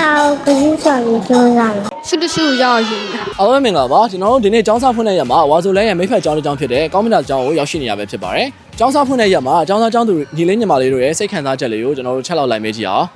စာကိုကူးစာကိုကျောင်းစားတယ်ဆုတဆုရောက်ယူအားလုံးမင်္ဂလာပါကျွန်တော်တို့ဒီနေ့ကျောင်းစာဖွင့်တဲ့ရက်မှာဝါဆိုလဲရဲ့မိဖက်ကျောင်းတစ်ကျောင်းဖြစ်တဲ့ကောင်းမင်တာကျောင်းကိုရောက်ရှိနေရပဲဖြစ်ပါတယ်ကျောင်းစာဖွင့်တဲ့ရက်မှာကျောင်းသားကျောင်းသူညီလေးညီမလေးတို့ရဲ့စိတ်ခံစားချက်လေးကိုကျွန်တော်တို့ချက်လောက်လိုက်မေးကြည့်အောင်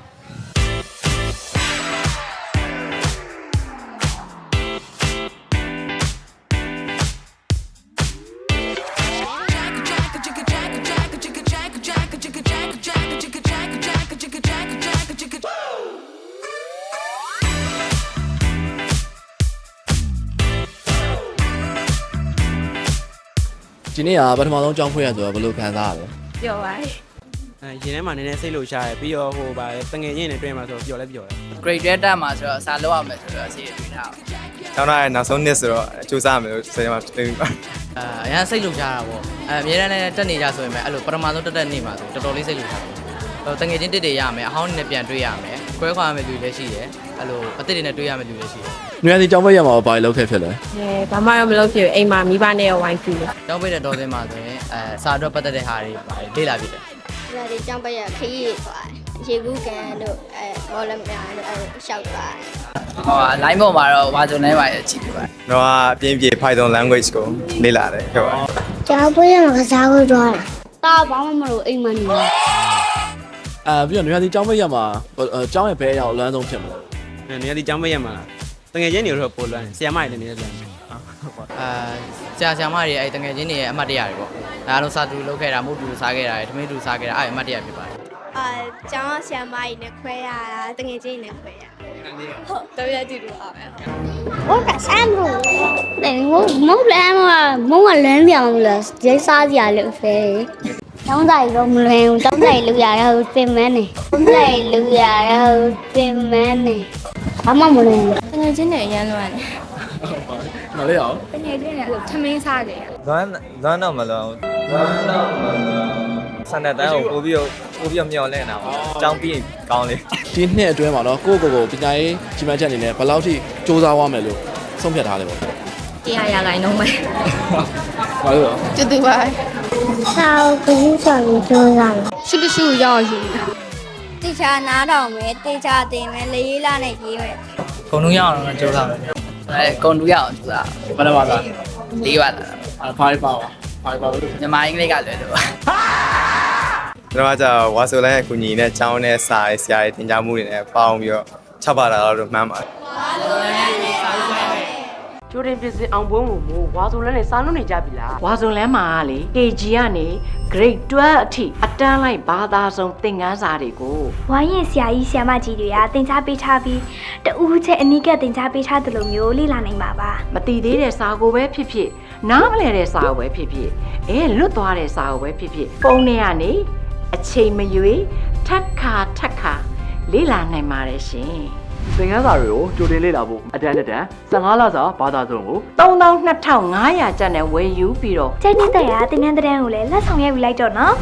ဒီနေ့ကပထမဆုံးចောင်းဖွင့်ရဆိုတော့ဘယ်လိုခံစားရလဲပြောပါရဲ့အဲရင်ထဲမှာနည်းနည်းစိတ်လှုပ်ရှားတယ်ပြီးတော့ဟိုပါတငယ်ချင်းနဲ့တွေ့မှာဆိုတော့ပျော်လဲပျော်တယ် grade တက်တက်မှာဆိုတော့စာလောက်ရမယ်ဆိုတော့အစီအတွေ့ထားအောင်ကျောင်းသားရဲ့နောက်ဆုံးနှစ်ဆိုတော့အကျိုးစားမယ်လို့ဆရာမတင်ပါအဲအရင်စိတ်လုံကြတာပေါ့အဲအများတန်းနဲ့တက်နေကြဆိုရင်လည်းအဲ့လိုပထမဆုံးတက်တက်နေမှာဆိုတော်တော်လေးစိတ်လုံကြတယ်ဟိုတငယ်ချင်းတက်တွေရမယ်အဟောင်းနဲ့ပြန်တွေ့ရမယ် ခွဲခွာမယ်လူလည်းရှိတယ်အဲ့လိုအသက်တွေနဲ့တွေ့ရမယ်လူလည်းရှိတယ်နွေရာသီចောင်းဖွင့်ရက်မှာဘာလို့လုပ်ခဲ့ဖြစ်လဲအဲဘာမှတော့မလုပ်ဖြစ်ဘူးအိမ်မှာမိဘနဲ့ရောဝိုင်းကြည့်တယ်ကျောင်းပိတ်တဲ့တော်စင်းမှာဆိုရင်အဲစာအတွက်ပတ်သက်တဲ့ဟာတွေပါတယ်လေ့လာဖြစ်တယ် là đi trong bây giờ khi phải chị cũng kể được bỏ làm nhà được sầu phải ဟော line ပေါ်မှာတော့ဝါဇုံနဲ့ပါရကြည့်ပြပါတော့အပြင်းပြေ Python language ကိုလေ့လာတယ်ဟုတ်ပါ cháu bây giờ mà sao rồi rồi tao bảo mà rồi in mà nhiều အဲ အဲပြီးတော့နေရာဒီကျောင်းမရက်မှာကျောင်းရဲ့ဘဲအရာကိုအလွမ်းဆုံးဖြစ်မလား။နေရာဒီကျောင်းမရက်မှာလား။တကယ်ချင်းတွေတော့ပိုလွမ်းတယ်။ဆရာမတွေလည်းနေလည်းလွမ်းတယ်။ဟုတ်ပါအာဆရာဆရာမတွေအဲတကယ်ချင်းတွေရဲ့အမှတ်တရတွေပေါ့။အဲအားလုံးစာတူလောက်ခဲ့တာမဟုတ်တူစားခဲ့တာတွေထမင်းတူစားခဲ့တာအဲအမှတ်တရဖြစ်ပါတယ်။အာကျောင်းဆရာမကြီးနဲ့ခွဲရတာတကယ်ချင်းနဲ့ခွဲရ။ဟုတ်တော်ရတူတူပါပဲ။ဟုတ်ကဲ့ဆမ်လို့တယ်ငုံမဟုတ်လမ်းမမုံကလမ်းပြောင်းလို့ရိုက်စားစရာလို့ဖဲ။ phim mẹ này Trong giày lừa già hơn phim mẹ này Không mong một lần တကယ်ချင်းနဲ့အရန်လွမ်းတယ်မလေးအောင်တကယ်ချင်းနဲ့ထမင်းစားတယ်ဇွမ်းဇွမ်းတော့မလုံးဇွမ်းတော့မလုံးဆန်တဲ့တန်းကိုပို့ပြီးတော့ပို့ပြီးတော့မျောလင့်တာပေါ့ကျောင်းပြီးရင်ကောင်းလေဒီနှစ်အတွင်းမှာတော့ကိုယ့်ကိုယ်ကိုပညာရေးကြီးမှန်းချက်အနေနဲ့ဘယ်လောက်ထိစူးစမ်းရမယ်လို့ဆုံးဖြတ်ထားလဲပေါ့ တရားရလိုက်တော့မယ်ဘာလို့လဲတူတူပါ Sao cũng sợ bị cho rằng ဆုတဆုရောက်ရှိတယ်တေချာနားတော်မယ်တေချာတင်မယ်လေးလာနဲ့ရေးမယ်ကုံလုံးရအောင်တော့ကြိုးစားမယ်အဲကုံတူရအောင်ကြိုးစားဘာလဲပါလားလေးပါလားအာဖိုင်ပါပါဖိုင်ပါလို့မြန်မာအင်္ဂလိပ်ကလွယ်လို့ပါကျွန်တော်ကကြာဝါဆိုလိုင်းရဲ့ကူညီနဲ့ကျောင်းနဲ့စာရေးဆရာရေးတင် जा မှုတွေနဲ့ပေါင်းပြီးတော့ချက်ပါတာတော့မှန်းပါတယ် ကျိုးတင်ပြစစ်အောင်ပွဲကိုမို့ဝါစုံလန်းနဲ့စားလို့နေကြပြီလားဝါစုံလန်းမှာလေ KG ကနေ grade 12အထိအတန်းလိုက်ဘာသာဆုံးသင်ခန်းစာတွေကိုဝိုင်းရင်ဆရာကြီးဆရာမကြီးတွေကတင် जा ပေးထားပြီးတူးချက်အနိကတင် जा ပေးထားတယ်လို့မျိုးလေ့လာနိုင်ပါပါမတည်သေးတဲ့စာကိုပဲဖြစ်ဖြစ်နားမလဲတဲ့စာကိုပဲဖြစ်ဖြစ်အဲလွတ်သွားတဲ့စာကိုပဲဖြစ်ဖြစ်ပုံထဲကနေအချိန်မရွေးထက်ခါထက်ခါလေ့လာနိုင်ပါတယ်ရှင် သင်ခန်းစာတွေကိုကြိုတင်လေ့လာဖို့အတန်းတစ်တန်း15လစာဘာသာစုံကို32,500ကျပ်နဲ့ဝယ်ယူပြီးတော့ကျင်းနေတဲ့ရာတင်ငန်းတဲ့န်းကိုလည်းလက်ဆောင်ရိုက်ပြီးလိုက်တော့နော်